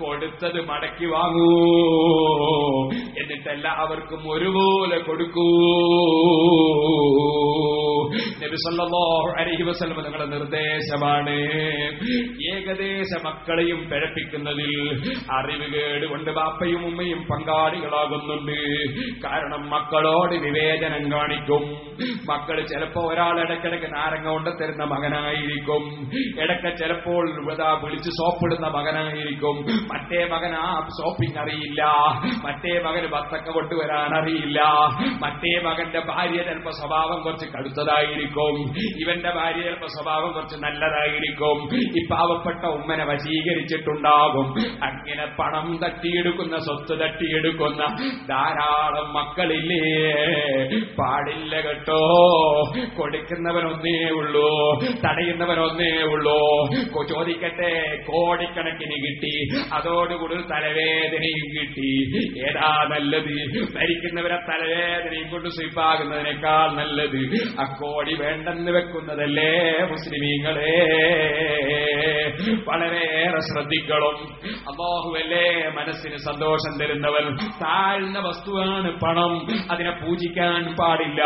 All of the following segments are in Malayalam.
കൊടുത്തത് മടക്കി വാങ്ങൂ. എന്നിട്ട് എല്ലാവർക്കും ഒരുപോലെ കൊടുക്കൂ. നിങ്ങളുടെ നിർദ്ദേശമാണ്. ഏകദേശ മക്കളെയും പിഴപ്പിക്കുന്നതിൽ അറിവ് കേടുകൊണ്ട് ബാപ്പയും ഉമ്മയും പങ്കാളികളാകുന്നുണ്ട്. കാരണം മക്കളോട് വിവേചനം കാണിക്കും. മക്കൾ ചിലപ്പോ ഒരാൾ ഇടയ്ക്കിടയ്ക്ക് നാരങ്ങ കൊണ്ട് തരുന്ന മകനായിരിക്കും. ഇടയ്ക്ക് ചിലപ്പോൾ വിളിച്ച് സോപ്പിടുന്ന മകനായിരിക്കും. മറ്റേ മകൻ ആ സോപ്പിംഗ് അറിയില്ല. മറ്റേ മകൻ ബത്തക്ക കൊണ്ടുവരാൻ അറിയില്ല. മറ്റേ മകന്റെ ഭാര്യ ചിലപ്പോ സ്വഭാവം കുറച്ച് കടുത്തതായിരിക്കും. ഇവന്റെ ഭാര്യ സ്വഭാവം കുറച്ച് നല്ലതായിരിക്കും. ഈ പാവപ്പെട്ട ഉമ്മനെ വശീകരിച്ചിട്ടുണ്ടാകും. അങ്ങനെ പണം തട്ടിയെടുക്കുന്ന സ്വത്ത് തട്ടിയെടുക്കുന്ന ധാരാളം മക്കളില്ലേ? പാടില്ല കേട്ടോ. കൊടുക്കുന്നവനൊന്നേ ഉള്ളൂ. തടയുന്നവനൊന്നേ ഉള്ളൂ. ചോദിക്കട്ടെ കോടിക്കണക്കിന് കിട്ടി. അതോടുകൂടി തലവേദനയും കിട്ടി. ഏതാ നല്ലത്? മരിക്കുന്നവരെ തലവേദനയും കൊണ്ട് സ്വീപ്പാകുന്നതിനേക്കാൾ നല്ലത്. അക്കോടി വേണ്ടെന്ന് വെക്കുന്നതല്ലേ മുസ്ലിമീങ്ങളെ? വളരെയേറെ ശ്രദ്ധിക്കണം. അള്ളാഹുവല്ലേ മനസ്സിന് സന്തോഷം തരുന്നവൻ. താഴ്ന്ന വസ്തുവാണ് പണം. അതിനെ പൂജിക്കാൻ പാടില്ല.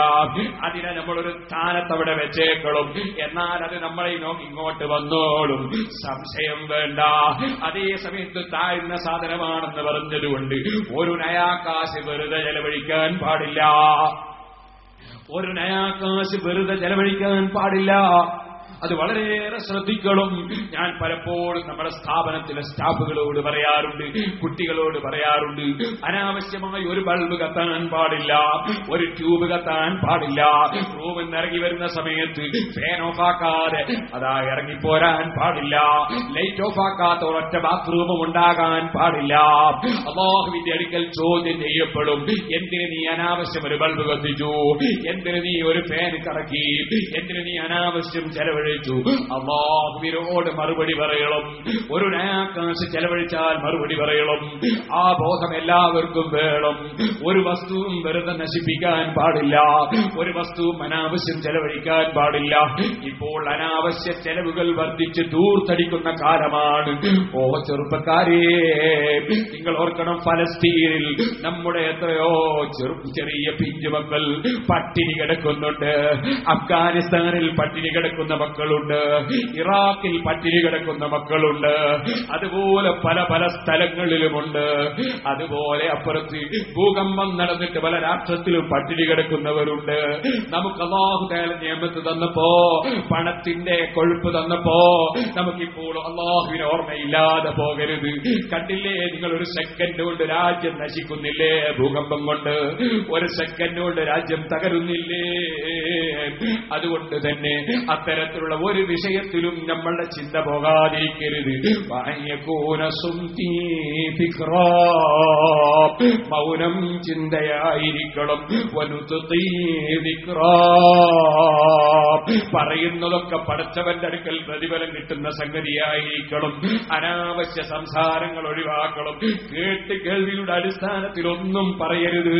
അതിനെ നമ്മളൊരു സ്ഥാനത്ത് അവിടെ വെച്ചേക്കണം. എന്നാൽ അത് നമ്മളെ നോക്കി ഇങ്ങോട്ട് വന്നോളും. സംശയം വേണ്ട. അതേ സമയത്ത് താഴ്ന്ന സാധനമാണെന്ന് പറഞ്ഞതുകൊണ്ട് ഒരു നയാകാശ് വെറുതെ ചെലവഴിക്കാൻ പാടില്ല. ഒരു നയാകാശ് വെറുതെ ചെലവഴിക്കാൻ പാടില്ല. അത് വളരെയേറെ ശ്രദ്ധിക്കണം. ഞാൻ പലപ്പോഴും നമ്മുടെ സ്ഥാപനത്തിലെ സ്റ്റാഫുകളോട് പറയാറുണ്ട് കുട്ടികളോട് പറയാറുണ്ട് അനാവശ്യമായി ഒരു ബൾബ് കത്താൻ പാടില്ല ഒരു ട്യൂബ് കത്താൻ പാടില്ല. റൂമിൽ നിന്ന് ഇറങ്ങി വരുന്ന സമയത്ത് ഫാൻ ഓഫ് ആക്കാതെ അതാ ഇറങ്ങിപ്പോരാൻ പാടില്ല. ലൈറ്റ് ഓഫ് ആക്കാത്ത ഒരൊറ്റ ബാത്റൂമും ഉണ്ടാകാൻ പാടില്ല. അള്ളാഹുവിന്റെ അടുക്കൽ ചോദ്യം ചെയ്യപ്പെടും. എന്തിന് നീ അനാവശ്യം ഒരു ബൾബ് കത്തിച്ചു? എന്തിന് നീ ഒരു ഫാൻ കറക്കി? എന്തിന് നീ അനാവശ്യം ചെലവഴിച്ചു അള്ളാഹുവിനോട് മറുപടി പറയണം. ഒരു നയാക്കാശ് ചെലവഴിച്ചാൽ മറുപടി പറയണം. ആ ബോധം എല്ലാവർക്കും വേണം. ഒരു വസ്തുവും വെറുതെ നശിപ്പിക്കാൻ പാടില്ല. ഒരു വസ്തുവും അനാവശ്യം ചെലവഴിക്കാൻ പാടില്ല. ഇപ്പോൾ അനാവശ്യ ചെലവുകൾ വർദ്ധിച്ച് ദൂർത്തടിക്കുന്ന കാലമാണ്. ഓ ചെറുപ്പക്കാരേ നിങ്ങൾ ഓർക്കണം ഫലസ്തീനിൽ നമ്മുടെ എത്രയോ ചെറു ചെറിയ പിഞ്ചുമക്കൾ പട്ടിണി കിടക്കുന്നുണ്ട്. അഫ്ഗാനിസ്ഥാനിൽ പട്ടിണി കിടക്കുന്ന മക്കളുണ്ട്. ഇറാഖിൽ പട്ടിണി കിടക്കുന്ന മക്കളുണ്ട്. അതുപോലെ പല പല സ്ഥലങ്ങളിലുമുണ്ട്. അതുപോലെ അപ്പുറത്ത് ഭൂകമ്പം നടന്നിട്ട് പല രാഷ്ട്രത്തിലും പട്ടിണി കിടക്കുന്നവരുണ്ട്. നമുക്ക് അള്ളാഹു തേല നിയമത്ത് തന്നപ്പോ പണത്തിന്റെ കൊഴുപ്പ് തന്നപ്പോ നമുക്കിപ്പോൾ അള്ളാഹുവിന് ഓർമ്മയില്ലാതെ പോകരുത്. കണ്ടില്ലേ നിങ്ങൾ ഒരു സെക്കൻഡ് കൊണ്ട് രാജ്യം നശിക്കുന്നില്ലേ ഭൂകമ്പം കൊണ്ട്? ഒരു സെക്കൻഡ് കൊണ്ട് രാജ്യം തകരുന്നില്ലേ? അതുകൊണ്ട് തന്നെ അത്തരത്തിലുള്ള ഒരു വിഷയത്തിലും നമ്മളുടെ ചിന്ത പോകാതിരിക്കരുത്. മൗനം ചിന്തയായിരിക്കണം. പറയുന്നതൊക്കെ പടച്ചവന്റെ അടുക്കൽ പ്രതിഫലം കിട്ടുന്ന സംഗതിയായിരിക്കണം. അനാവശ്യ സംസാരങ്ങൾ ഒഴിവാക്കണം. കേട്ട് കേൾവിയുടെ അടിസ്ഥാനത്തിൽ ഒന്നും പറയരുത്.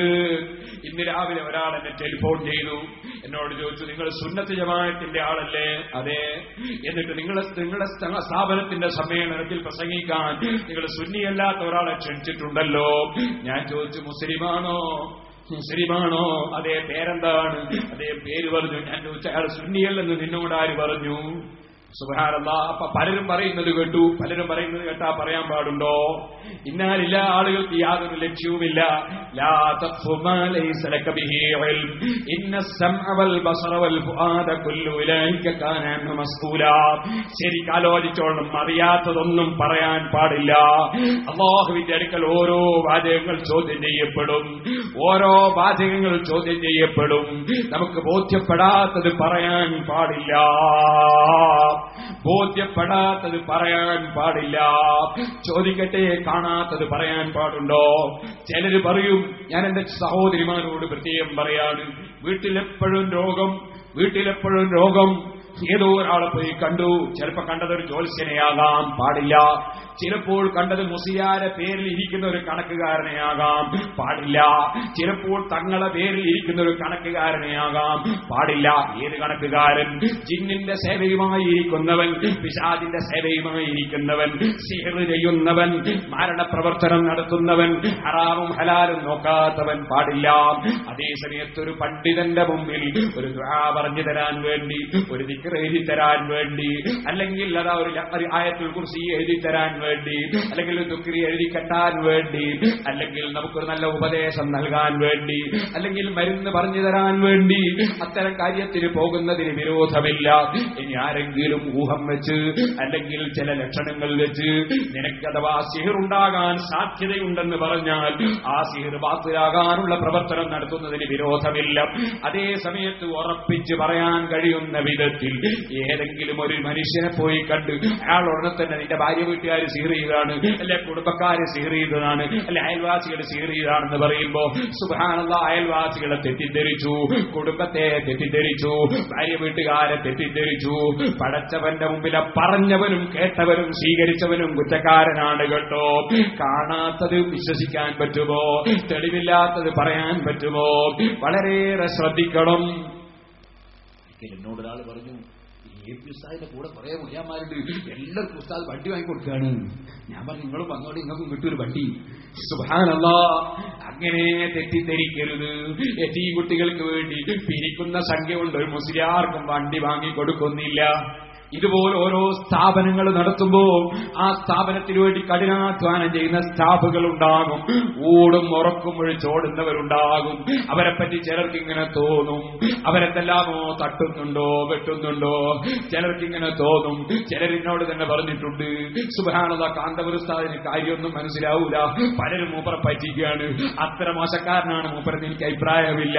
ഇന്ന് രാവിലെ ഒരാൾ എന്നെ ടെലിഫോൺ ചെയ്തു. എന്നോട് ചോദിച്ചു നിങ്ങൾ സുന്നത്ത് ജമാഅത്തിന്റെ ആളല്ലേ? അതെ. എന്നിട്ട് നിങ്ങളെ നിങ്ങളുടെ സ്ഥ- സ്ഥാപനത്തിന്റെ സമ്മേളനത്തിൽ പ്രസംഗിക്കാൻ നിങ്ങൾ സുന്നിയല്ലാത്ത ഒരാളെ ക്ഷണിച്ചിട്ടുണ്ടല്ലോ? ഞാൻ ചോദിച്ചു മുസ്ലിമാണോ? മുസ്ലിമാണോ? അതേ പേരെന്താണ്? അതേ പേര് പറഞ്ഞു. ഞാൻ ചോദിച്ചു അയാൾ സുന്നിയല്ലെന്ന് നിന്നോട് ആര് പറഞ്ഞു? സുബാനല്ല അപ്പൊ പലരും പറയുന്നത് കേട്ടു. പലരും പറയുന്നത് കേട്ടാ പറയാൻ പാടുണ്ടോ? ഇന്നാലില്ല ആളുകൾക്ക് യാതൊരു ലക്ഷ്യവുമില്ല. ശരിക്കാലോചിച്ചോളം അറിയാത്തതൊന്നും പറയാൻ പാടില്ല. അള്ളാഹുവിന്റെ അടുക്കൽ ഓരോ വാചകങ്ങൾ ചോദ്യം ചെയ്യപ്പെടും. ഓരോ വാചകങ്ങൾ ചോദ്യം ചെയ്യപ്പെടും. നമുക്ക് ബോധ്യപ്പെടാത്തത് പറയാൻ പാടില്ല. ബോധ്യപ്പെടാത്തത് പറയാൻ പാടില്ല. ചോദിക്കട്ടെ കാണാത്തത് പറയാൻ പാടുണ്ടോ? ചിലര് പറയും ഞാൻ എന്റെ സഹോദരിമാരോട് പ്രത്യേകം പറയാണ്. വീട്ടിലെപ്പോഴും രോഗം വീട്ടിലെപ്പോഴും രോഗം. ഏതോ ഒരാളെ പോയി കണ്ടു. ചിലപ്പോ കണ്ടത് ഒരു ജോത്സ്യനെയാകാം പാടില്ല. ചിലപ്പോൾ കണ്ടത് മുസിയാരെ പേരിൽ ഇരിക്കുന്ന ഒരു കണക്കുകാരനെയാകാം. പാടില്ല. ചിലപ്പോൾ തങ്ങളെ പേരിൽ ഇരിക്കുന്ന ഒരു കണക്കുകാരനെയാകാം. പാടില്ല. ഏത് കണക്കുകാരൻ? ജിന്നിന്റെ സേവയുമായി ഇരിക്കുന്നവൻ പിശാദിന്റെ സേവയുമായി ഇരിക്കുന്നവൻ സിഹർ ചെയ്യുന്നവൻ മരണപ്രവർത്തനം നടത്തുന്നവൻ ഹറാമും ഹലാലും നോക്കാത്തവൻ പാടില്ല. അതേസമയത്ത് ഒരു പണ്ഡിതന്റെ മുമ്പിൽ ഒരു പറഞ്ഞു തരാൻ വേണ്ടി ഒരു ദിക്ർ എഴുതി തരാൻ വേണ്ടി. അല്ലെങ്കിൽ അതാ ഒരു ആയത്തിൽ കുറിച്ച് എഴുതി തരാൻ വേണ്ടി. അല്ലെങ്കിൽ ഒരു ദുക്രി എഴുതി കെട്ടാൻ വേണ്ടി. അല്ലെങ്കിൽ നമുക്കൊരു നല്ല ഉപദേശം നൽകാൻ വേണ്ടി. അല്ലെങ്കിൽ മരുന്ന് പറഞ്ഞു തരാൻ വേണ്ടി. അത്തരം കാര്യത്തിന് പോകുന്നതിന് വിരോധമില്ല. ഇനി ആരെങ്കിലും ഊഹം വെച്ച് അല്ലെങ്കിൽ ചില ലക്ഷണങ്ങൾ വെച്ച് നിനക്ക് അഥവാ സിഹിറുണ്ടാകാൻ സാധ്യതയുണ്ടെന്ന് പറഞ്ഞാൽ ആ സിഹിർ ബാത്തിലാകാനുള്ള പ്രവർത്തനം നടത്തുന്നതിന് വിരോധമില്ല. അതേ സമയത്ത് ഉറപ്പിച്ച് പറയാൻ കഴിയുന്ന വിധത്തിൽ ഏതെങ്കിലും ഒരു മനുഷ്യനെ പോയി കണ്ട്. അയാൾ ഉടനെ തന്നെ നിന്റെ ഭാര്യ വീട്ടുകാർ സീർ ചെയ്തതാണ് അല്ലെ കുടുംബക്കാര് സീർ ചെയ്തതാണ് അല്ലെ അയൽവാസികൾ സീർ ചെയ്താണെന്ന് പറയുമ്പോ സുഖാനുള്ള അയൽവാസികളെ തെറ്റിദ്ധരിച്ചു കുടുംബത്തെ തെറ്റിദ്ധരിച്ചു ഭാര്യ വീട്ടുകാരെ തെറ്റിദ്ധരിച്ചു പടച്ചവന്റെ മുമ്പിലെ പറഞ്ഞവനും കേട്ടവനും സ്വീകരിച്ചവനും കുറ്റക്കാരനാണ് കേട്ടോ. കാണാത്തത് വിശ്വസിക്കാൻ പറ്റുമോ? തെളിവില്ലാത്തത് പറയാൻ പറ്റുമോ? വളരെയേറെ ശ്രദ്ധിക്കണം. എന്നോട് ഒരാൾ പറഞ്ഞു എ പി ഉസ്താദിന്റെ കൂടെ കുറെ മുടിയന്മാരുണ്ട് എല്ലാവർക്കും ഉസ്താദ് വണ്ടി വാങ്ങിക്കൊടുക്കുകയാണ് ഞാൻ പറഞ്ഞു നിങ്ങളും വന്നോട് നിങ്ങൾക്കും കിട്ടൊരു വണ്ടി? സുഹാനല്ല അങ്ങനെ തെറ്റിദ്ധരിക്കരുത്. എത്തി കുട്ടികൾക്ക് വേണ്ടി പിരിക്കുന്ന സംഖ്യ കൊണ്ട് ഒരു മുസ്ലിയാർക്കും വണ്ടി വാങ്ങിക്കൊടുക്കുന്നില്ല ഇതുപോലെ ഓരോ സ്ഥാപനങ്ങൾ നടത്തുമ്പോൾ ആ സ്ഥാപനത്തിന് വേണ്ടി കഠിനാധ്വാനം ചെയ്യുന്ന സ്റ്റാഫുകൾ ഉണ്ടാകും. ഓടും ഉറക്കും ഒഴിച്ചോടുന്നവരുണ്ടാകും അവരെ പറ്റി ചിലർക്ക് ഇങ്ങനെ തോന്നും. അവരെന്തെല്ലാമോ തട്ടുന്നുണ്ടോ വെട്ടുന്നുണ്ടോ? ചിലർക്ക് ഇങ്ങനെ തോന്നും ചിലരിനോട് തന്നെ പറഞ്ഞിട്ടുണ്ട് സുബാനത കാന്തപുരസ്ഥാദിന് കാര്യമൊന്നും മനസ്സിലാവൂല. പലരും മൂപ്പറെ പറ്റിക്കുകയാണ്. അത്ര മോശക്കാരനാണ് മൂപ്പരെന്ന് എനിക്ക് അഭിപ്രായമില്ല.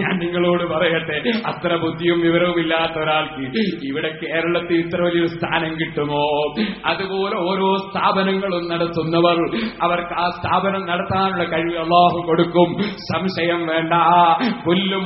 ഞാൻ നിങ്ങളോട് പറയട്ടെ അത്ര ബുദ്ധിയും വിവരവും ഇല്ലാത്ത ഒരാൾക്ക് ഇവിടെ കേരളത്തിൽ ഇത്ര വലിയൊരു സ്ഥാനം കിട്ടുമോ? അതുപോലെ ഓരോ സ്ഥാപനങ്ങളും നടത്തുന്നവർ അവർക്ക് ആ സ്ഥാപനം നടത്താനുള്ള കഴിവ് അള്ളാഹു കൊടുക്കും. സംശയം വേണ്ട. പുല്ലും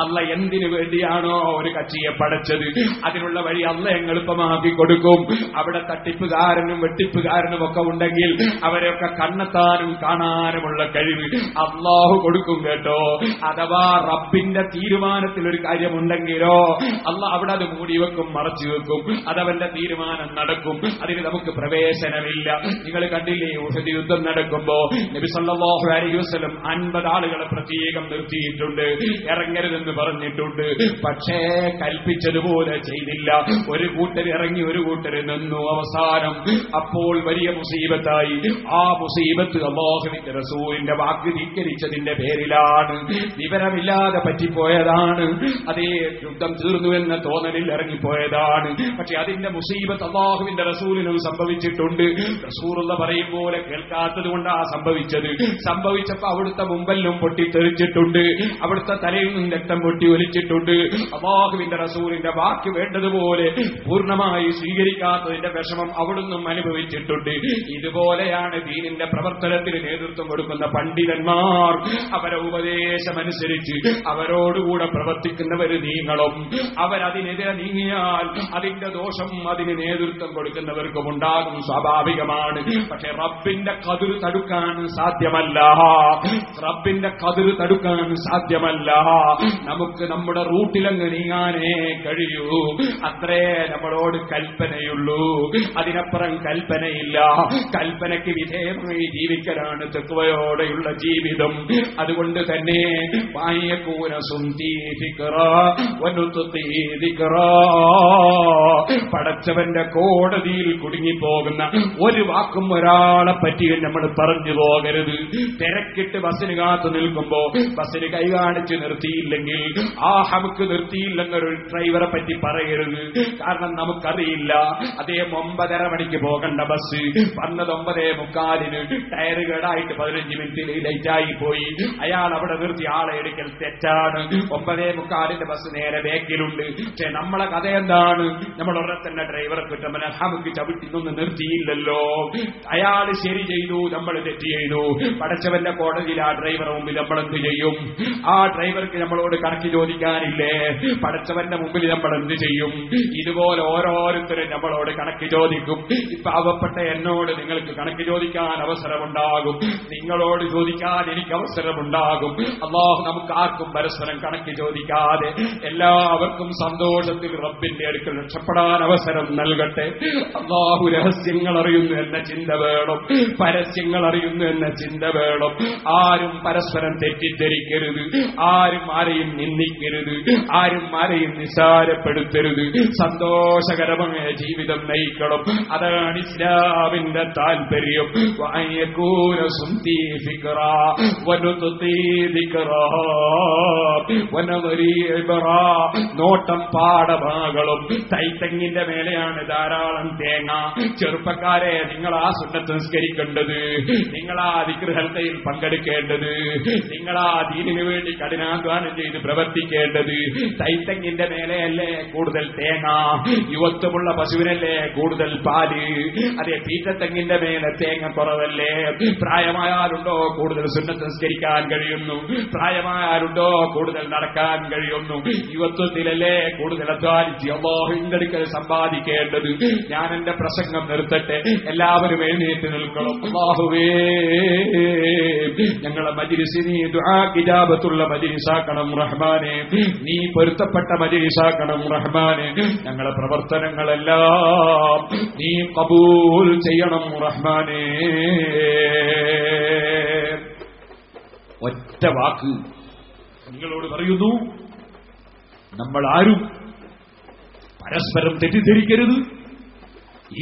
അല്ല എന്തിനു വേണ്ടിയാണോ ഒരു കക്ഷിയെ പടച്ചത്? അതിനുള്ള വഴി അല്ല ഞങ്ങൾ എളുപ്പമാക്കി കൊടുക്കും. അവിടെ തട്ടിപ്പുകാരനും വെട്ടിപ്പുകാരനും ഒക്കെ ഉണ്ടെങ്കിൽ അവരെയൊക്കെ കണ്ണെത്താനും കാണാനുമുള്ള കഴിവ് അള്ളാഹു കൊടുക്കും കേട്ടോ. അഥവാ റബ്ബിന്റെ തീരുമാനത്തിൽ ഒരു കാര്യമുണ്ടെങ്കിലോ അല്ല അവിടെ അത് മൂടി വെക്കും മറച്ചു വെക്കും. അതവന്റെ തീരുമാനം നടക്കും. അതിന് നമുക്ക് പ്രവേശനമില്ല. നിങ്ങൾ കണ്ടില്ലേ ഉഹദ് യുദ്ധം നടക്കുമ്പോ നബി സല്ലല്ലാഹു അലൈഹി വസല്ലം അൻപത് ആളുകളെ പ്രത്യേകം നിർത്തിയിട്ടുണ്ട്. ഇറങ്ങരുതെന്ന് പറഞ്ഞിട്ടുണ്ട്. പക്ഷേ കൽപ്പിച്ചതുപോലെ ചെയ്തില്ല. ഒരു കൂട്ടർ ഇറങ്ങി ഒരു കൂട്ടർ നിന്നു. അവസാനം അപ്പോൾ വലിയ മുസീബത്തായി. ആ മുസീബത്ത് അള്ളാഹുവിന്റെ റസൂലിന്റെ വാക്ക് ധിക്കരിച്ചതിന്റെ പേരിലാണ്. വിവരമില്ലാതെ പറ്റിപ്പോയതാണ്. അതേ യുദ്ധം തീർന്നു എന്ന തോന്നലിൽ ഇറങ്ങിപ്പോയതാണ്. പക്ഷെ അതിന്റെ മുസീബത്ത് അള്ളാഹുവിന്റെ റസൂലിനും സംഭവിച്ചിട്ടുണ്ട്. റസൂറുള്ള പറയും പോലെ കേൾക്കാത്തത് കൊണ്ടാ സംഭവിച്ചത്. സംഭവിച്ചപ്പോ അവിടുത്തെ മുമ്പെല്ലും പൊട്ടിത്തെറിച്ചിട്ടുണ്ട് അവിടുത്തെ തലയിൽ നിന്ന് രക്തം പൊട്ടി ഒലിച്ചിട്ടുണ്ട്. അള്ളാഹുവിന്റെ റസൂലിന്റെ വാക്ക് വേണ്ടതുപോലെ പൂർണമായി സ്വീകരിക്കാത്തതിന്റെ വിഷമം അവിടുന്നും അനുഭവിച്ചിട്ടുണ്ട്. ഇതുപോലെയാണ് ദീനിന്റെ പ്രവർത്തനത്തിന് നേതൃത്വം കൊടുക്കുന്ന പണ്ഡിതന്മാർ അവരെ ഉപദേശമനുസരിച്ച് അവരോടുകൂടെ പ്രവർത്തിക്കുന്നവർ നീങ്ങളും അവരതിനെതിരെ നീങ്ങിയാൽ അതിന്റെ ദോഷം അതിന് നേതൃത്വം കൊടുക്കുന്നവർക്കും ഉണ്ടാകും സ്വാഭാവികമാണ്. പക്ഷെ റബ്ബിന്റെ കതിർ തടുക്കാൻ സാധ്യമല്ല. റബ്ബിന്റെ കതിർ തടുക്കാൻ സാധ്യമല്ല. നമുക്ക് നമ്മുടെ റൂട്ടിലങ്ങ് നീങ്ങാനേ കഴിയൂ. അത്രേ നമ്മളോട് കൽപ്പനയുള്ളൂ. അതിനപ്പുറം കൽപ്പനയില്ല. കൽപ്പനയ്ക്ക് വിധേയമായി ജീവിക്കലാണ് തെക്കുവയോടെയുള്ള ജീവിതം. അതുകൊണ്ട് തന്നെ വായക്കൂന സുന്തി പടച്ചവന്റെ കോടതിയിൽ കുടുങ്ങിപ്പോകുന്ന ഒരു വാക്കും ഒരാളെ പറ്റിയും നമ്മൾ പറഞ്ഞു പോകരുത്. തിരക്കിട്ട് ബസ്സിന് കാത്തു നിൽക്കുമ്പോ ബസ്സിന് കൈ കാണിച്ച് നിർത്തിയില്ലെങ്കിൽ ആ ഹമുക്ക് നിർത്തിയില്ലെന്നൊരു ഡ്രൈവറെ പറ്റി പറയരുത്. കാരണം നമുക്കറിയില്ല. അദ്ദേഹം ഒമ്പതര മണിക്ക് പോകണ്ട ബസ്. വന്നത് ഒമ്പതേ മുക്കാലിന്. ടയർ കേടായിട്ട് പതിനഞ്ച് മിനിറ്റ് ലേറ്റായി പോയി. അയാൾ അവിടെ നിർത്തി ആളെ എടുക്കൽ തെറ്റാണ്. ഒമ്പതേ മുക്കാലിന്റെ ബസ് ബസ് നേരെ ബാക്കിലുണ്ട്. പക്ഷെ നമ്മളെ കഥ എന്താണ്? നമ്മൾ ഉടനെ തന്നെ ഡ്രൈവറെ കുറ്റം ചവിട്ടി നിന്ന് നിർത്തിയില്ലല്ലോ. അയാൾ ശരി ചെയ്തു നമ്മൾ തെറ്റ് ചെയ്തു. പടച്ചവന്റെ കോടതിയിൽ ആ ഡ്രൈവറെ മുമ്പിൽ നമ്മൾ എന്ത് ചെയ്യും? ആ ഡ്രൈവർക്ക് നമ്മളോട് കണക്ക് ചോദിക്കാനില്ലേ? പടച്ചവന്റെ മുമ്പിൽ നമ്മൾ എന്ത് ചെയ്യും? ഇതുപോലെ ഓരോരുത്തരും നമ്മളോട് കണക്ക് ചോദിക്കും. പാവപ്പെട്ട എന്നോട് നിങ്ങൾക്ക് കണക്ക് ചോദിക്കാൻ അവസരമുണ്ടാകും. നിങ്ങളോട് ചോദിക്കാൻ എനിക്ക് അവസരമുണ്ടാകും. അള്ളാഹു നമുക്ക് ആർക്കും പരസ്പരം കണക്ക് ചോദിക്കാതെ എല്ലാവർക്കും സന്തോഷത്തിൽ റബ്ബിന്റെ അടുക്കൽ രക്ഷപ്പെടാൻ അവസരം നൽകട്ടെ. അള്ളാഹു രഹസ്യങ്ങൾ അറിയുന്നു എന്ന ചിന്ത വേണം. പരസ്യങ്ങൾ അറിയുന്നു എന്ന ചിന്ത വേണം. ആരും പരസ്പരം തെറ്റിദ്ധരിക്കരുത്. ആരും ആരെയും നിന്ദിക്കരുത്. ആരും ആരെയും നിസാരപ്പെടുത്തരുത്. സന്തോഷകരമായ ജീവിതം നയിക്കണം. അതാണ് ഇസ്ലാമിന്റെ താല്പര്യം വനുത്തി ദിക്റ വനവരി ഇബ്റ നോട്ടം പാടഭാഗങ്ങളും തൈത്തെങ്ങിന്റെ മേലെയാണ് ധാരാളം തേങ്ങ. ചെറുപ്പക്കാരെ നിങ്ങൾ ആ സുന്നത്ത് നിസ്കരിക്കേണ്ടത്. നിങ്ങൾ ആ അതിഗ്രഹൽക്കയിൽ പങ്കെടുക്കേണ്ടത്. നിങ്ങൾ ആ ദീനിനു വേണ്ടി കഠിനാധ്വാനം ചെയ്ത് പ്രവർത്തിക്കേണ്ടത്. തൈത്തെങ്ങിന്റെ മേലെയല്ലേ കൂടുതൽ തേങ്ങ. യുവത്വമുള്ള പശുവിനല്ലേ കൂടുതൽ പാൽ. അതെ പീറ്റത്തെങ്ങിന്റെ മേലെ തേങ്ങ കുറവല്ലേ? പ്രായമായാലുണ്ടോ കൂടുതൽ സുന്നത്ത് നിസ്കരിക്കാൻ കഴിയുന്നു? പ്രായമായാലുണ്ടോ കൂടുതൽ നടക്കാൻ കഴിയുന്നു? യുവത്വത്തിലല്ലേ കൂടുതൽ അധ്വാനിച്ച് അള്ളാഹുവിന്റെ അടുക്കൽ സമ്പാദിക്കേണ്ടത്. ഞാൻ എന്റെ പ്രസംഗം നിർത്തട്ടെ. എല്ലാവരും എഴുന്നേറ്റ് നിൽക്കണം. അള്ളാഹുവേ. ഞങ്ങളെ മജിരിസിനി കിതാബത്തുള്ള മജിരിസാക്കണം റഹ്മാനെ. നീ പൊരുത്തപ്പെട്ട മജിരിസാക്കണം റഹ്മാനെ. ഞങ്ങളെ പ്രവർത്തനങ്ങളെല്ലാം നീ കബൂൽ ചെയ്യണം റഹ്മാനെ. ഒറ്റ വാക്ക് നിങ്ങളോട് പറയുന്നു. നമ്മൾ ആരും പരസ്പരം തെറ്റിദ്ധരിക്കരുത്.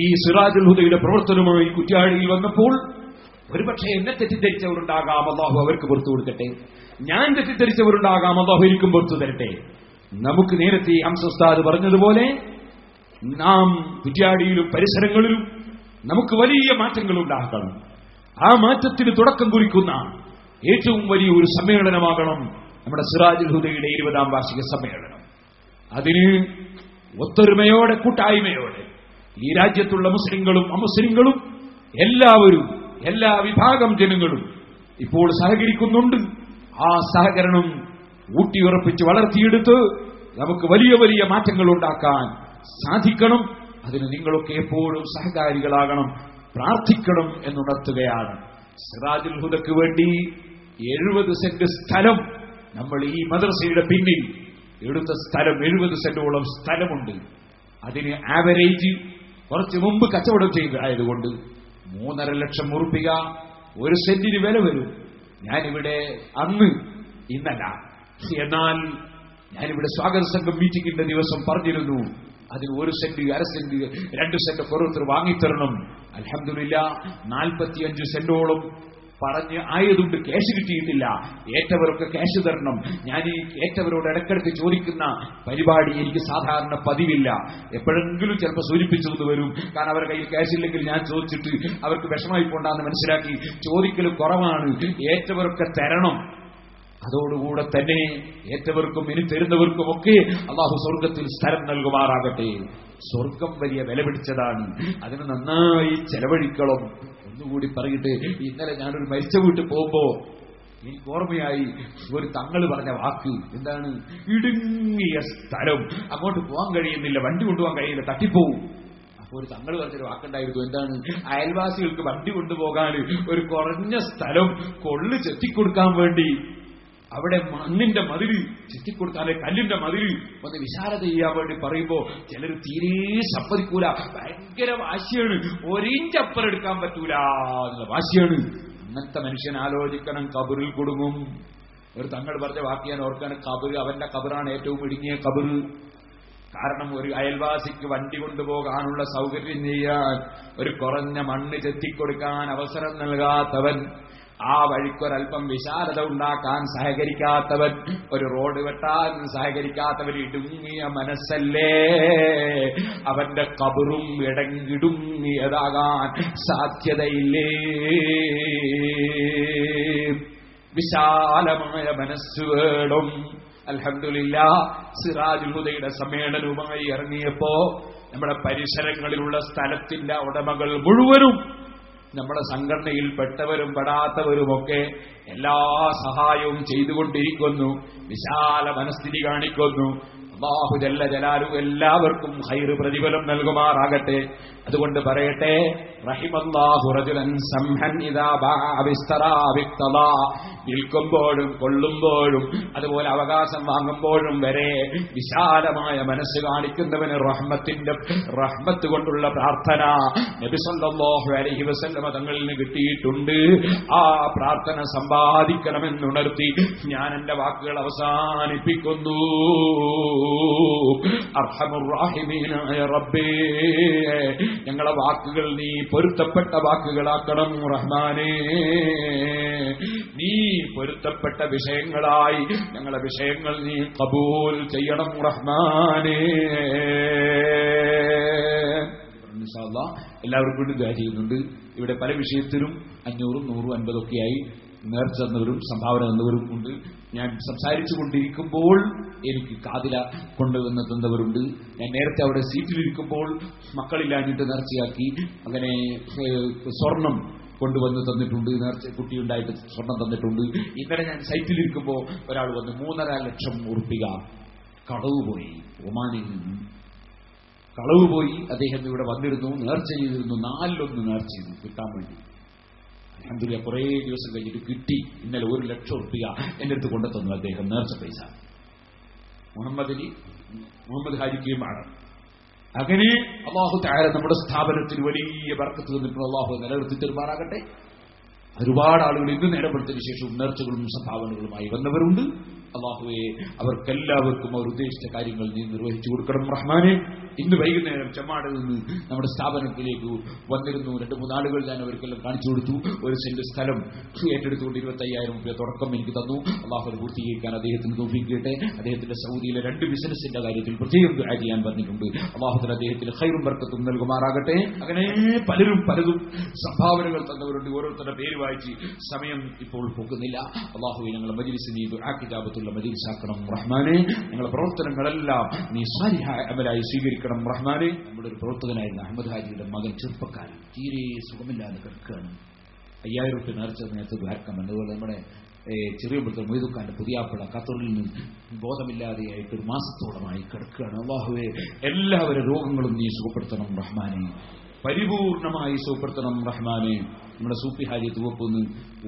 ഈ സിറാജുൽ ഹുദയുടെ പ്രവർത്തനവുമായി കുറ്റ്യാടിയിൽ വന്നപ്പോൾ ഒരുപക്ഷെ എന്നെ തെറ്റിദ്ധരിച്ചവരുണ്ടാകാം അള്ളാഹു അവർക്ക് പുറത്തു കൊടുക്കട്ടെ. ഞാൻ തെറ്റിദ്ധരിച്ചവരുണ്ടാകാം അള്ളാഹു എനിക്കും പുറത്തു തരട്ടെ. നമുക്ക് നേരത്തെ അംസസ്താദ് പറഞ്ഞതുപോലെ നാം കുറ്റ്യാടിയിലും പരിസരങ്ങളിലും നമുക്ക് വലിയ മാറ്റങ്ങൾ ഉണ്ടാക്കണം ആ മാറ്റത്തിന് തുടക്കം കുറിക്കുന്ന ഏറ്റവും വലിയ ഒരു സമ്മേളനമാകണം നമ്മുടെ സിറാജുൽ ഹുദയുടെ ഇരുപതാം വാർഷിക സമ്മേളനം. അതിന് ഒത്തൊരുമയോടെ കൂട്ടായ്മയോടെ ഈ രാജ്യത്തുള്ള മുസ്ലിങ്ങളും അമുസ്ലിങ്ങളും എല്ലാവരും എല്ലാ വിഭാഗം ജനങ്ങളും ഇപ്പോൾ സഹകരിക്കുന്നുണ്ട്. ആ സഹകരണം ഊട്ടിയുറപ്പിച്ച് വളർത്തിയെടുത്ത് നമുക്ക് വലിയ വലിയ മാറ്റങ്ങൾ ഉണ്ടാക്കാൻ സാധിക്കണം. അതിന് നിങ്ങളൊക്കെ എപ്പോഴും സഹകാരികളാകണം പ്രാർത്ഥിക്കണം എന്നുണർത്തുകയാണ്. സിറാജുൽ ഹുദക്ക് വേണ്ടി എഴുപത് സെന്റ് സ്ഥലം നമ്മൾ ഈ മദ്രസയുടെ പിന്നിൽ എടുത്ത സ്ഥലം എഴുപത് സെന്റോളം സ്ഥലമുണ്ട്. അതിന് ആവറേജ് കുറച്ച് മുമ്പ് കച്ചവടം ചെയ്തതായതുകൊണ്ട് മൂന്നര ലക്ഷം ഉറുപ്പിക ഒരു സെന്റിന് വില വരും. ഞാനിവിടെ അന്ന് ഇന്നല്ല. എന്നാൽ ഞാനിവിടെ സ്വാഗത സംഘം മീറ്റിംഗിന്റെ ദിവസം പറഞ്ഞിരുന്നു. അതിന് ഒരു സെന്റ് അര സെന്റ് രണ്ട് സെന്റ് ഓരോരുത്തർ വാങ്ങിത്തരണം. അലഹമില്ല നാൽപ്പത്തിയഞ്ച് സെന്റോളം പറഞ്ഞ് ആയതുകൊണ്ട് ക്യാഷ് കിട്ടിയിട്ടില്ല. ഏറ്റവരൊക്കെ ക്യാഷ് തരണം. ഞാൻ ഈ ഏറ്റവരോട് ഇടയ്ക്കിടയ്ക്ക് ചോദിക്കുന്ന പരിപാടി എനിക്ക് സാധാരണ പതിവില്ല. എപ്പോഴെങ്കിലും ചിലപ്പോൾ സൂചിപ്പിച്ചു വരും. കാരണം അവരുടെ കയ്യിൽ ക്യാഷ് ഇല്ലെങ്കിൽ ഞാൻ ചോദിച്ചിട്ട് അവർക്ക് വിഷമായി പോണ്ടാന്ന് മനസ്സിലാക്കി ചോദിക്കൽ കുറവാണ്. ഏറ്റവരൊക്കെ തരണം. അതോടുകൂടെ തന്നെ ഏറ്റവർക്കും ഇനി തരുന്നവർക്കും ഒക്കെ അള്ളാഹു സ്വർഗത്തിൽ സ്ഥലം നൽകുമാറാകട്ടെ. സ്വർഗം വലിയ വില പിടിച്ചതാണ്. അതിന് നന്നായി ചെലവഴിക്കണം. ഒന്നുകൂടി പറയട്ടെ ഇന്നലെ ഞാനൊരു മരിച്ച വീട്ടിൽ പോകുമ്പോ എനിക്ക് ഓർമ്മയായി ഒരു തങ്ങൾ പറഞ്ഞ വാക്ക്. എന്താണ്? ഇടുങ്ങിയ സ്ഥലം. അങ്ങോട്ട് പോകാൻ കഴിയുന്നില്ല വണ്ടി കൊണ്ടുപോകാൻ കഴിയില്ല തട്ടിപ്പോവും. അപ്പോൾ ഒരു തങ്ങൾ പറഞ്ഞൊരു വാക്കുണ്ടായിരുന്നു. എന്താണ്? അയൽവാസികൾക്ക് വണ്ടി കൊണ്ടുപോകാൻ ഒരു കുറഞ്ഞ സ്ഥലം കൊള്ളു ചെത്തിക്കൊടുക്കാൻ വേണ്ടി. അവിടെ മണ്ണിന്റെ മതിൽ ചുറ്റിക്കൊടുത്താലെ കല്ലിന്റെ മതിൽ ഒന്ന് വിശാലത ചെയ്യാൻ വേണ്ടി പറയുമ്പോ ചിലർ തീരെ സമ്മതിക്കൂല. ഭയങ്കര വാശിയാണ്. ഒരിഞ്ചപ്പുറം എടുക്കാൻ പറ്റൂല എന്നുള്ള വാശിയാണ്. അങ്ങനത്തെ മനുഷ്യൻ ആലോചിക്കണം കബറിൽ കൊടുങ്ങും. ഒരു തങ്ങൾ പറഞ്ഞ വാക്ക് ഞാൻ ഓർക്കാൻ കബറ് അവന്റെ കബറാണ് ഏറ്റവും ഇടുങ്ങിയ കബറ്. കാരണം ഒരു അയൽവാസിക്ക് വണ്ടി കൊണ്ടുപോകാനുള്ള സൗകര്യം ചെയ്യാൻ ഒരു കുറഞ്ഞ മണ്ണ് ചെത്തിക്കൊടുക്കാൻ അവസരം നൽകാത്തവൻ ആ വഴിക്കൊരൽപ്പം വിശാലത ഉണ്ടാക്കാൻ സഹകരിക്കാത്തവൻ ഒരു റോഡ് വെട്ടാൻ സഹകരിക്കാത്തവൻ ഇടുങ്ങിയ മനസ്സല്ലേ? അവന്റെ കബറും ഇടങ്ങിടുങ്ങിയതാകാൻ സാധ്യതയില്ലേ? വിശാലമായ മനസ്സ് വേണം. അൽഹംദുലില്ല സിറാജുൽ ഹുദയുടെ സമ്മേളനവുമായി ഇറങ്ങിയപ്പോ നമ്മുടെ പരിസരങ്ങളിലുള്ള സ്ഥലത്തിന്റെ ഉടമകൾ മുഴുവനും നമ്മുടെ സംഘടനയിൽ പെട്ടവരും പെടാത്തവരുമൊക്കെ എല്ലാ സഹായവും ചെയ്തുകൊണ്ടിരിക്കുന്നു. വിശാല മനസ്ഥിതി കാണിക്കുന്നു. അള്ളാഹു ജല്ല ജലാലു എല്ലാവർക്കും ഹൈർ പ്രതിഫലം നൽകുമാറാകട്ടെ. അതുകൊണ്ട് പറയട്ടെ. വിൽക്കുമ്പോഴും കൊള്ളുമ്പോഴും അതുപോലെ അവകാശം വാങ്ങുമ്പോഴും വരെ വിശാലമായ മനസ്സ് കാണിക്കുന്നവന് റഹ്മത്തിന്റെ റഹ്മത്ത് കൊണ്ടുള്ള പ്രാർത്ഥന നബി അലഹി അലൈഹി വസല്ലമ തങ്ങളിൽ നിന്ന് കിട്ടിയിട്ടുണ്ട്. ആ പ്രാർത്ഥന സമ്പാദിക്കണമെന്നുണർത്തി ഞാൻ എന്റെ വാക്കുകൾ അവസാനിപ്പിക്കുന്നു. അർഹമുറാഹിമീനായ റബ്ബേ. ഞങ്ങളെ വാക്കുകൾ നീ പൊരുത്തപ്പെട്ട വാക്കുകളാക്കണം റഹ്മാനേ. നീ പൊരുത്തപ്പെട്ട വിഷയങ്ങളായി ഞങ്ങളെ വിഷയങ്ങൾ നീ കബൂൽ ചെയ്യണം റഹ്മാനേ. എല്ലാവർക്കും വേണ്ടി ദുആ ചെയ്യുന്നുണ്ട്. ഇവിടെ പല വിഷയത്തിലും അഞ്ഞൂറും നൂറും അൻപതൊക്കെയായി നേർച്ച തന്നവരും സംഭാവന തന്നവരും ഉണ്ട്. ഞാൻ സംസാരിച്ചു കൊണ്ടിരിക്കുമ്പോൾ എനിക്ക് കാതില കൊണ്ടുവന്ന് തന്നവരുണ്ട് ഞാൻ നേരത്തെ അവിടെ സീറ്റിലിരിക്കുമ്പോൾ മക്കളില്ലാഞ്ഞിട്ട് നേർച്ചയാക്കി. അങ്ങനെ സ്വർണം കൊണ്ടുവന്ന് തന്നിട്ടുണ്ട്. നേർച്ച കുട്ടിയുണ്ടായിട്ട് സ്വർണം തന്നിട്ടുണ്ട്. ഇന്നലെ ഞാൻ സൈറ്റിലിരിക്കുമ്പോൾ ഒരാൾ വന്ന് മൂന്നര ലക്ഷം ഉറുപ്പിക കളവ് പോയി. ഒമാനിൽ നിന്നും. കളവ് പോയി. അദ്ദേഹം ഇവിടെ വന്നിരുന്നു. നേർച്ച ചെയ്തിരുന്നു. നാലിലൊന്ന് നേർച്ച ചെയ്തു കിട്ടാൻ വേണ്ടി. അലഹമില്ല കുറേ ദിവസം കഴിഞ്ഞിട്ട് കിട്ടി. ഇന്നലെ ഒരു ലക്ഷം ഉറുപ്പിക എന്റെ അടുത്ത് കൊണ്ടുതന്നു അദ്ദേഹം നേർച്ച പൈസ. മുഹമ്മദ് അലി മുഹമ്മദ് ഹാജിക്കുകയുമാണ് അങ്ങനെ അള്ളാഹു താര നമ്മുടെ സ്ഥാപനത്തിൽ വലിയ വർക്കത്ത് തന്നിട്ടുള്ള അള്ളാഹു നിലനിർത്തി തരുമാറാകട്ടെ. ഒരുപാട് ആളുകൾ ഇന്ന് നേരപ്പെടുത്തിയതിനു ശേഷം നേർച്ചകളും സംഭാവനകളുമായി വന്നവരുണ്ട്. അള്ളാഹുവെ അവർക്കെല്ലാവർക്കും അവർ ഉദ്ദേശിച്ച കാര്യങ്ങൾ നീ നിർവഹിച്ചു കൊടുക്കണം. റഹ്മാനെ ഇന്ന് വൈകുന്നേരം ചെമ്മാടിൽ നിന്ന് നമ്മുടെ സ്ഥാപനത്തിലേക്ക് വന്നിരുന്നു. രണ്ട് മൂന്നാളുകൾ ഞാൻ അവർക്കെല്ലാം കാണിച്ചു കൊടുത്തു. ഒരു സെന്റ് സ്ഥലം. ഏറ്റെടുത്തുകൊണ്ട് ഇരുപത്തി അയ്യായിരം രൂപ തുടക്കം എനിക്ക് തന്നു. അള്ളാഹു പൂർത്തീകരിക്കാൻ അദ്ദേഹത്തിന് തോഫിക്കട്ടെ. അദ്ദേഹത്തിന്റെ സൗദിയിലെ രണ്ട് ബിസിനസിന്റെ കാര്യത്തിൽ പ്രത്യേകം ചെയ്യാൻ പറഞ്ഞിട്ടുണ്ട്. അള്ളാഹുത്തിന് അദ്ദേഹത്തിന് ഹൈറും ബർക്കത്തും നൽകുമാറാകട്ടെ. അങ്ങനെ പലരും പലതും സംഭാവനകൾ തന്നവരുണ്ട്. ഓരോരുത്തരുടെ പേര് വായിച്ച് സമയം ഇപ്പോൾ പോകുന്നില്ല. അള്ളാഹു ഞങ്ങളുടെ മജിലിസിനെ ദുആ കിതാബത്തുള്ള മജിൽസാക്കണം റഹ്മാനെ നിങ്ങളുടെ പ്രവർത്തനങ്ങളെല്ലാം നീ സാരിഹായ അമലായി സ്വീകരിക്കണം. റഹ്മാനെ നമ്മുടെ ഒരു പ്രവർത്തകനായിരുന്ന അഹമ്മദ് ഹാജിയുടെ മകൻ ചെറുപ്പക്കാരൻ. തീരെ സുഖമില്ലാതെ കിടക്കുകയാണ്. അയ്യായിരം റുപ്യ നേർച്ച നേരത്തെ ദ്വാരക്കാം അതുപോലെ നമ്മുടെ ചെറിയ പുറത്ത് മൊയ്തുക്കാന്റെ പുതിയാപ്പിള ഖത്തറിൽ നിന്ന് ബോധമില്ലാതെയായിട്ട് ഒരു മാസത്തോളമായി കിടക്കുകയാണ്. അള്ളാഹുവെ എല്ലാവരുടെ രോഗങ്ങളും നീ സുഖപ്പെടുത്തണം റഹ്മാനെ. പരിപൂർണമായി സുഖപ്പെടുത്തണം റഹ്മാനെ. നമ്മുടെ സൂപ്പി ഹാജി തുവപ്പൊന്ന്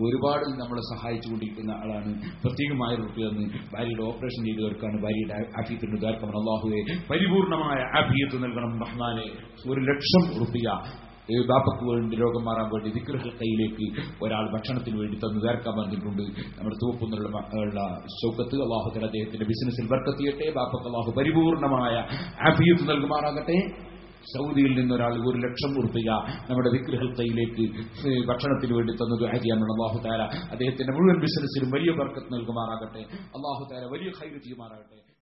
ഒരുപാട് നമ്മളെ സഹായിച്ചുകൊണ്ടിരിക്കുന്ന ആളാണ്. പ്രത്യേകമായ റുപ്പിയെന്ന് ഭാര്യയുടെ ഓപ്പറേഷൻ ചെയ്തവർക്കാണ് ഭാര്യയുടെ ആഫിയത്തിന് ഉദാർക്കണം അള്ളാഹുവെ പരിപൂർണമായ ആഫിയത്ത് നൽകണം റഹ്മാനെ. ഒരു ലക്ഷം റുപ്യ ഈ ബാപ്പക്ക് വേണ്ടി രോഗം മാറാൻ വേണ്ടി വിഗ്രഹ കയ്യിലേക്ക് ഒരാൾ ഭക്ഷണത്തിന് വേണ്ടി തന്നു ചേർക്കാൻ പറഞ്ഞിട്ടുണ്ട്. നമ്മുടെ തൂപ്പുന്നുള്ള ഉള്ള ശൗക്കത്ത് അള്ളാഹുത്തല അദ്ദേഹത്തിന്റെ ബിസിനസ്സിൽ വർക്കെത്തിയട്ടെ. ബാപ്പക്ക് അള്ളാഹു പരിപൂർണമായ ആഫിയത്ത് നൽകുമാറാകട്ടെ. സൗദിയിൽ നിന്നൊരാൾ ഒരു ലക്ഷം ഉറുപ്പിക നമ്മുടെ വിഗ്രഹത്തയിലേക്ക് ഭക്ഷണത്തിന് വേണ്ടി തന്നത് ചെയ്യാനുള്ള അള്ളാഹു താര അദ്ദേഹത്തിന്റെ മുഴുവൻ ബിസിനസ്സിലും വലിയ ബർക്കത്ത് നൽകുമാറാകട്ടെ. അള്ളാഹു താര വലിയ ഹൈര് ചെയ്യുമാറാകട്ടെ.